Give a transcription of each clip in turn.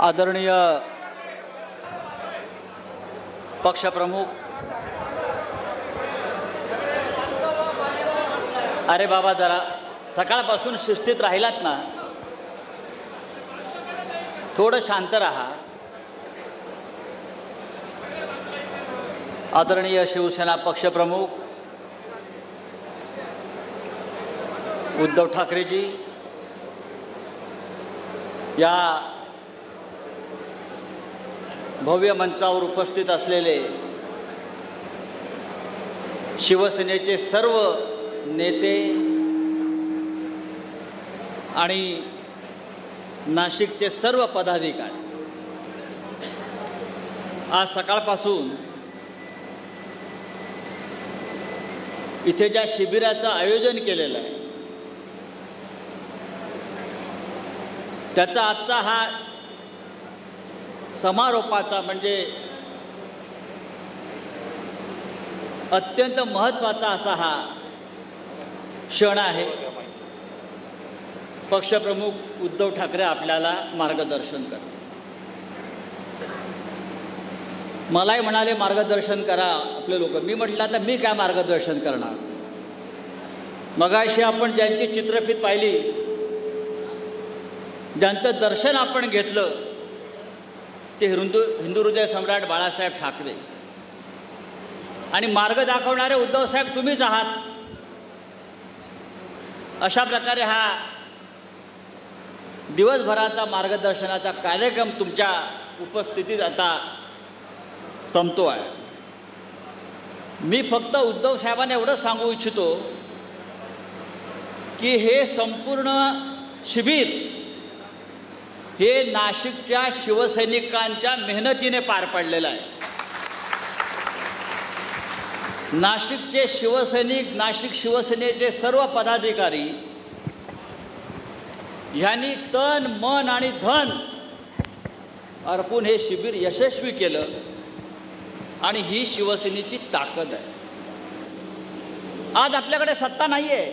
आदरणीय पक्षप्रमुख. अरे बाबा जरा सकाळपासून शिस्तीत राहिलात ना. थोडं शांत राहा. आदरणीय शिवसेना पक्षप्रमुख उद्धव ठाकरेजी या भव्य मंचावर उपस्थित असलेले शिवसेनेचे सर्व नेते आणि नाशिकचे सर्व पदाधिकारी आज सकाळपासून इथे ज्या शिबिराचं आयोजन केलेलं आहे त्याचा आजचा हा समारोपाचा म्हणजे अत्यंत महत्त्वाचा असा हा क्षण आहे. पक्षप्रमुख उद्धव ठाकरे आपल्याला मार्गदर्शन करते मलाही म्हणाले मार्गदर्शन करा आपले लोक. मी म्हटलं आता मी काय मार्गदर्शन करणार? मगाशी आपण ज्यांची चित्रफित पाहिली ज्यांचं दर्शन आपण घेतलं ते हिंदू हिंदू हृदय सम्राट बाळासाहेब ठाकरे. आणि मार्ग दाखवणारे उद्धवसाहेब तुम्हीच आहात. अशा प्रकारे हा दिवसभराचा मार्गदर्शनाचा कार्यक्रम तुमच्या उपस्थितीत आता संपतो आहे. मी फक्त उद्धव साहेबांना एवढं सांगू इच्छितो की हे संपूर्ण शिबिर हे नाशिकच्या शिवसैनिकांच्या मेहनतीने पार पडलेलं आहे. नाशिकचे शिवसैनिक नाशिक शिवसेनेचे सर्व पदाधिकारी ह्यांनी तन मन आणि धन अर्पून हे शिबिर यशस्वी केलं आणि ही शिवसेनेची ताकद आहे. आज आपल्याकडे सत्ता नाही आहे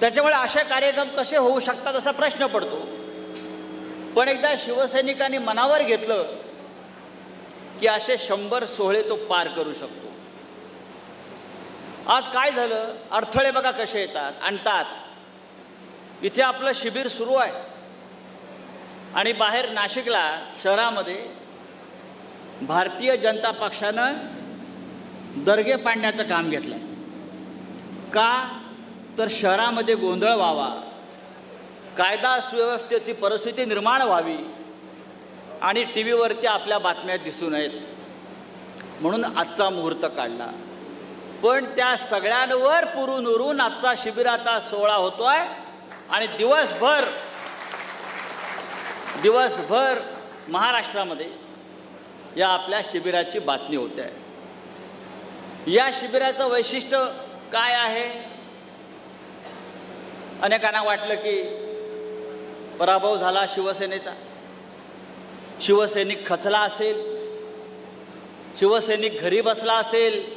त्याच्यामुळे असे कार्यक्रम कसे होऊ शकतात असा प्रश्न पडतो. पण एकदा शिवसैनिकांनी मनावर घेतलं की असे शंभर सोहळे तो पार करू शकतो. आज काय झालं? अडथळे बघा कसे येतात आणतात. इथे आपलं शिबिर सुरू आहे. आणि बाहेर नाशिकला शहरामध्ये भारतीय जनता पक्षानं दर्गे पाडण्याचं काम घेतलं का? तर शहरामध्ये गोंधळ व्हावा. कायदा सुव्यवस्थेची परिस्थिती निर्माण व्हावी आणि टी व्हीवरती आपल्या बातम्या दिसू नयेत. म्हणून आजचा मुहूर्त काढला. पण त्या सगळ्यांवर पुरून उरून आजचा शिबिराचा सोहळा होतोय आणि दिवसभर दिवसभर महाराष्ट्रामध्ये या आपल्या शिबिराची बातमी होते. आहे या शिबिराचं वैशिष्ट्य काय आहे? अनेकांना वाटलं की पराभव झाला शिवसेनेचा. शिवसैनिक खचला असेल. शिवसैनिक घरी बसला असेल.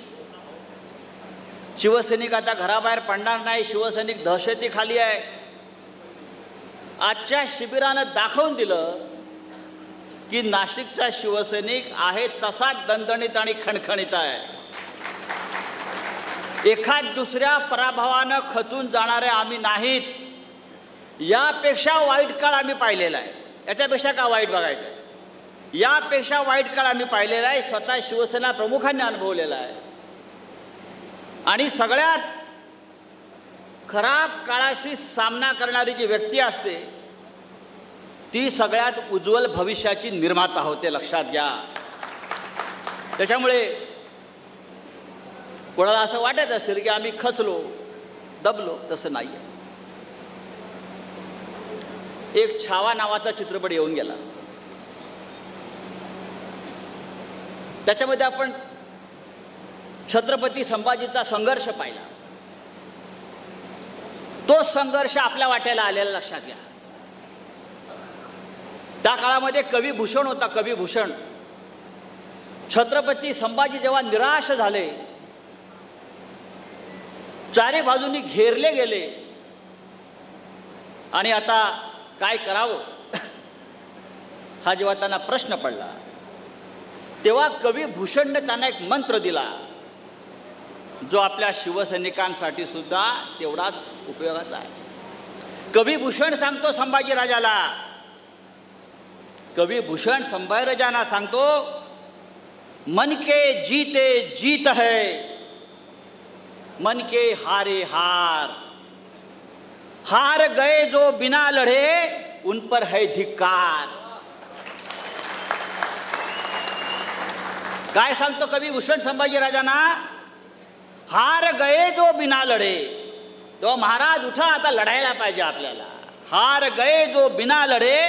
शिवसैनिक आता घराबाहेर पडणार नाही. शिवसैनिक दहशतीखाली आहे. आजच्या शिबिरानं दाखवून दिलं की नाशिकचा शिवसैनिक आहे तसाच दणदणीत आणि खणखणीत आहे. एखाद दुसऱ्या पराभवानं खचून जाणारे आम्ही नाहीत. यापेक्षा वाईट काळ आम्ही पाहिलेला आहे. याच्यापेक्षा का वाईट बघायचं? आहे यापेक्षा वाईट काळ आम्ही पाहिलेला आहे स्वतः शिवसेना प्रमुखांनी अनुभवलेला आहे. आणि सगळ्यात खराब काळाशी सामना करणारी जी व्यक्ती असते ती सगळ्यात उज्ज्वल भविष्याची निर्माता होते लक्षात घ्या. त्याच्यामुळे कोणाला असं वाटत असेल की आम्ही खचलो दबलो तसं नाही आहे एक छावा नावाचा चित्रपट येऊन गेला. त्याच्यामध्ये आपण छत्रपती संभाजीचा संघर्ष पाहिला. तो संघर्ष आपल्या वाट्याला आलेला लक्षात घ्या. त्या काळामध्ये कविभूषण होता कविभूषण छत्रपती संभाजी जेव्हा निराश झाले चारी बाजूनी घेरले गेले. आणि आता काय करावं? हा जेव्हा त्यांना प्रश्न पडला तेव्हा कवी भूषणने त्यांना एक मंत्र दिला जो आपल्या शिवसैनिकांसाठी सुद्धा तेवढाच उपयोगाचा आहे. कवी भूषण सांगतो संभाजीराजाला कवी भूषण संभाजीराजांना सांगतो मन के जीते जीत है मन के हारे हार. हार गए जो बिना लढे उन पर है धिक्कार। काय सांगतो कवी भूषण संभाजीराजांना हार गए जो बिना लढे तो महाराज उठा आता लढायला पाहिजे आपल्याला। हार गए जो बिना लढे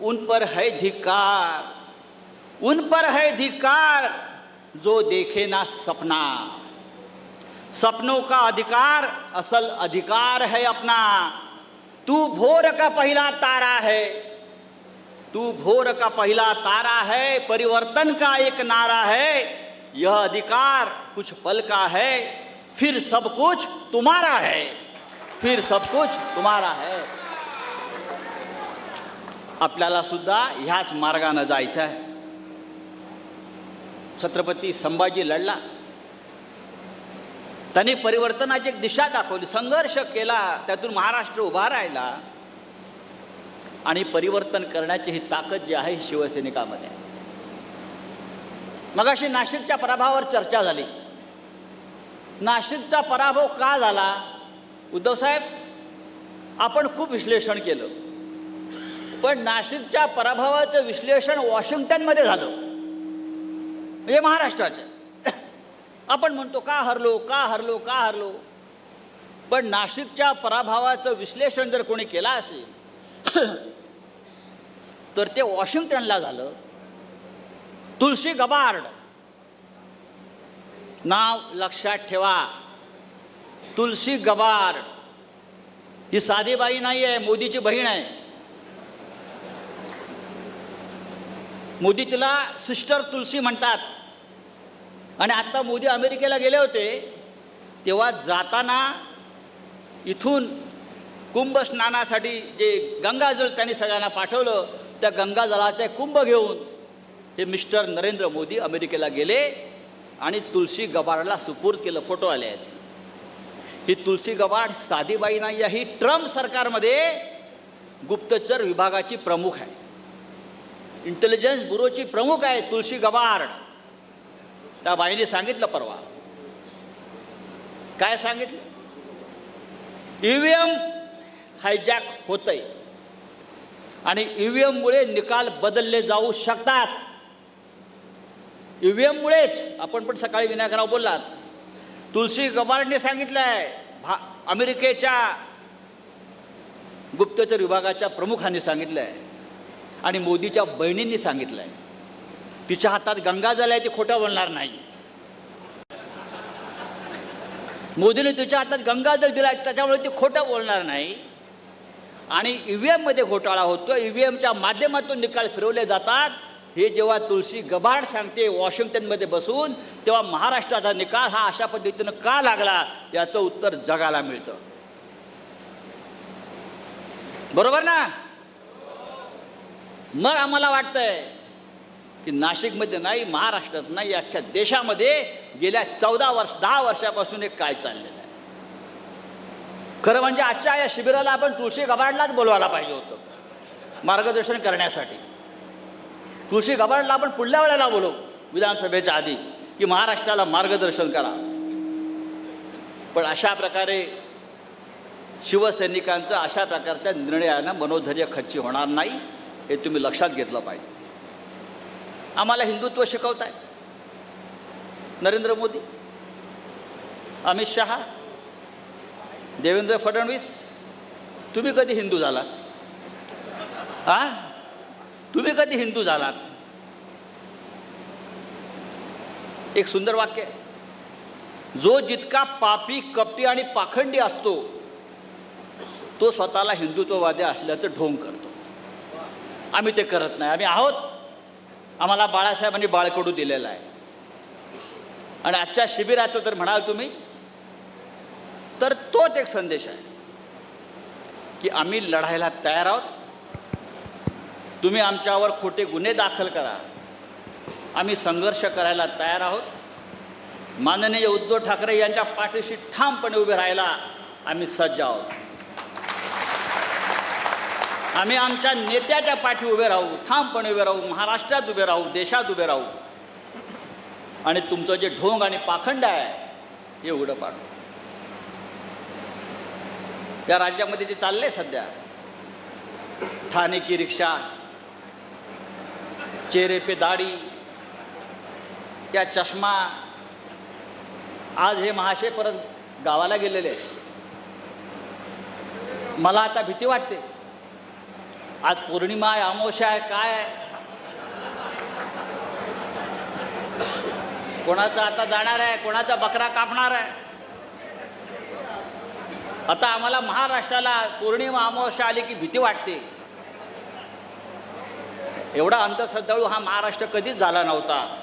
उन पर है धिक्कार। उन पर है धिक्कार, जो देखे ना सपना। सपनों का अधिकार असल अधिकार है अपना। तू भोर का पहला तारा है। तू भोर का पहला तारा है परिवर्तन का एक नारा है। यह अधिकार कुछ पल का है फिर सब कुछ तुम्हारा है। फिर सब कुछ तुम्हारा है। आपल्याला सुद्धा ह्याच मार्गानं जायचं आहे. छत्रपती संभाजी लढला. त्यांनी परिवर्तनाची एक दिशा दाखवली. संघर्ष केला त्यातून महाराष्ट्र उभा राहिला. आणि परिवर्तन करण्याची ही ताकद जी आहे ही शिवसैनिकामध्ये मग अशी नाशिकच्या पराभवावर चर्चा झाली. नाशिकचा पराभव का झाला? उद्धवसाहेब आपण खूप विश्लेषण केलं. पण नाशिकच्या पराभवाचं विश्लेषण वॉशिंग्टनमध्ये झालं. म्हणजे महाराष्ट्राचे. आपण म्हणतो का हरलो का हरलो का हरलो? पण नाशिकच्या पराभवाचं विश्लेषण जर कोणी केलं असेल तर ते वॉशिंग्टनला झालं. तुलसी गबार्ड. नाव लक्षात ठेवा. तुलसी गबार्ड. ही साधी बाई नाही आहे मोदीची बहीण आहे. मोदी तिला सिस्टर तुलसी म्हणतात. आणि आत्ता मोदी अमेरिकेला गेले होते तेव्हा जाताना इथून कुंभस्नानासाठी जे गंगाजळ त्यांनी सगळ्यांना पाठवलं त्या गंगाजळाचे कुंभ घेऊन हे मिस्टर नरेंद्र मोदी अमेरिकेला गेले आणि तुलसी गबाडला सुपूर्द केलं फोटो आले आहेत. ही तुलसी गबाड साधीबाई नाही आहे ही ट्रम्प सरकारमध्ये गुप्तचर विभागाची प्रमुख आहे. इंटेलिजन्स ब्युरोची प्रमुख आहे तुलसी गबाड. त्या बाईने सांगितलं परवा. काय सांगितलं? ईव्हीएम हायजॅक होतंय. आणि ईव्हीएममुळे निकाल बदलले जाऊ शकतात. ईव्हीएममुळेच आपण पण सकाळी विनायकराव बोललात. तुलसी गबार्डने सांगितलं आहे भा अमेरिकेच्या गुप्तचर विभागाच्या प्रमुखांनी सांगितलं आहे आणि मोदीच्या बहिणींनी सांगितलं आहे तिच्या हातात गंगाजल आहे ती खोटं बोलणार नाही. मोदीने तिच्या हातात गंगाजल दिला त्याच्यामुळे ती खोटं बोलणार नाही. आणि ई व्ही एममध्ये घोटाळा होतो ई व्ही एमच्या माध्यमातून निकाल फिरवले जातात. हे जेव्हा तुलसी गबाड सांगते वॉशिंग्टनमध्ये बसून तेव्हा महाराष्ट्राचा निकाल हा अशा पद्धतीनं का लागला याचं उत्तर जगाला मिळतं. बरोबर ना? मग आम्हाला वाटतंय की नाशिकमध्ये नाही महाराष्ट्रात नाही अख्ख्या देशामध्ये गेल्या चौदा वर्ष दहा वर्षापासून एक काय चाललेलं आहे? खरं म्हणजे आजच्या या शिबिराला आपण तुळशी गबाडलाच बोलवायला पाहिजे होतं. मार्गदर्शन करण्यासाठी. तुळशी गबाडला आपण पुढल्या वेळेला बोलू विधानसभेच्या आधी की महाराष्ट्राला मार्गदर्शन करा. पण अशा प्रकारे शिवसैनिकांचं अशा प्रकारच्या निर्णयानं मनोधैर्य खच्ची होणार नाही हे तुम्ही लक्षात घेतलं पाहिजे. आम्हाला हिंदुत्व शिकवत आहे नरेंद्र मोदी अमित शहा देवेंद्र फडणवीस तुम्ही कधी हिंदू झालात? आ? तुम्ही कधी हिंदू झालात? एक सुंदर वाक्य आहे. जो जितका पापी कपटी आणि पाखंडी असतो तो स्वतःला हिंदुत्ववादी असल्याचं ढोंग करतो. आम्ही ते करत नाही. आम्ही आहोत. आम्हाला बाळासाहेबांनी बाळकडू दिलेलं आहे. आणि आजच्या शिबिराचं तर म्हणाल तुम्ही तर तोच एक संदेश आहे की आम्ही लढायला तयार आहोत. तुम्ही आमच्यावर खोटे गुन्हे दाखल करा. आम्ही संघर्ष करायला तयार आहोत. माननीय उद्धव ठाकरे यांच्या पाठीशी ठामपणे उभे राहायला आम्ही सज्ज आहोत. आम्ही आमच्या नेत्याच्या पाठी उभे राहू ठामपणे उभे राहू महाराष्ट्रात उभे राहू देशात उभे राहू. आणि तुमचं जे ढोंग आणि पाखंड आहे हे उघडं पाडू. या राज्यामध्ये जे चाललंय सध्या ठाणे की रिक्षा चेहरे पे दाढी या चष्मा आज हे महाशय परत गावाला गेलेले आहेत. मला आता भीती वाटते. आज पौर्णिमा आहे अमावस्या आहे काय आहे? कोणाचा आता जाणार आहे कोणाचा बकरा कापणार आहे? आता आम्हाला महाराष्ट्राला पौर्णिमा अमावस्या आली की भीती वाटते. एवढा अंधश्रद्धाळू हा महाराष्ट्र कधीच झाला नव्हता.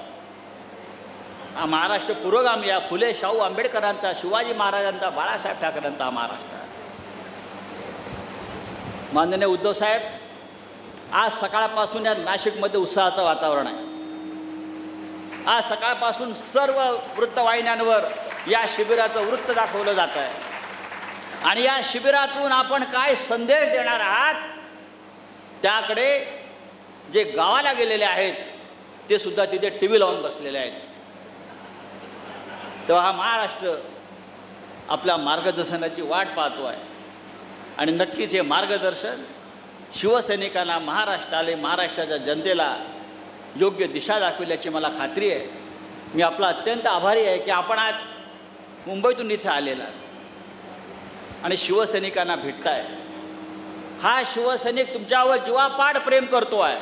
हा महाराष्ट्र पुरोगामी या फुले शाहू आंबेडकरांचा शिवाजी महाराजांचा बाळासाहेब ठाकरेंचा महाराष्ट्र माननीय उद्धव साहेब आज सकाळपासून या नाशिकमध्ये उत्साहाचं वातावरण आहे. आज सकाळपासून सर्व वृत्तवाहिन्यांवर या शिबिराचं वृत्त दाखवलं जात आहे. आणि या शिबिरातून आपण काय संदेश देणार आहात? त्याकडे जे गावाला गेलेले आहेत ते सुद्धा तिथे टी व्ही लावून बसलेले आहेत. तेव्हा हा महाराष्ट्र आपल्या मार्गदर्शनाची वाट पाहतो आहे. आणि नक्कीच हे मार्गदर्शन शिवसैनिकांना महाराष्ट्राला महाराष्ट्राच्या जनतेला योग्य दिशा दाखविल्याची मला खात्री आहे. मी आपला अत्यंत आभारी आहे की आपण आज मुंबईतून इथे आलेला आणि शिवसैनिकांना भेटताय. हा शिवसैनिक तुमच्यावर जीवापाड प्रेम करतो आहे.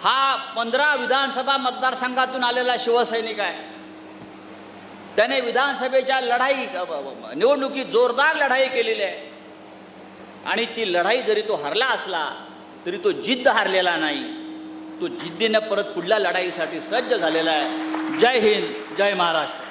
हा पंधरा विधानसभा मतदारसंघातून आलेला शिवसैनिक आहे. त्याने विधानसभेच्या लढाई निवडणुकीत जोरदार लढाई केलेली आहे. आणि ती लढाई जरी तो हरला असला तरी तो जिद्द हारलेला नाही. तो जिद्दीनं परत पुढल्या लढाईसाठी सज्ज झालेला आहे. जय हिंद जय महाराष्ट्र.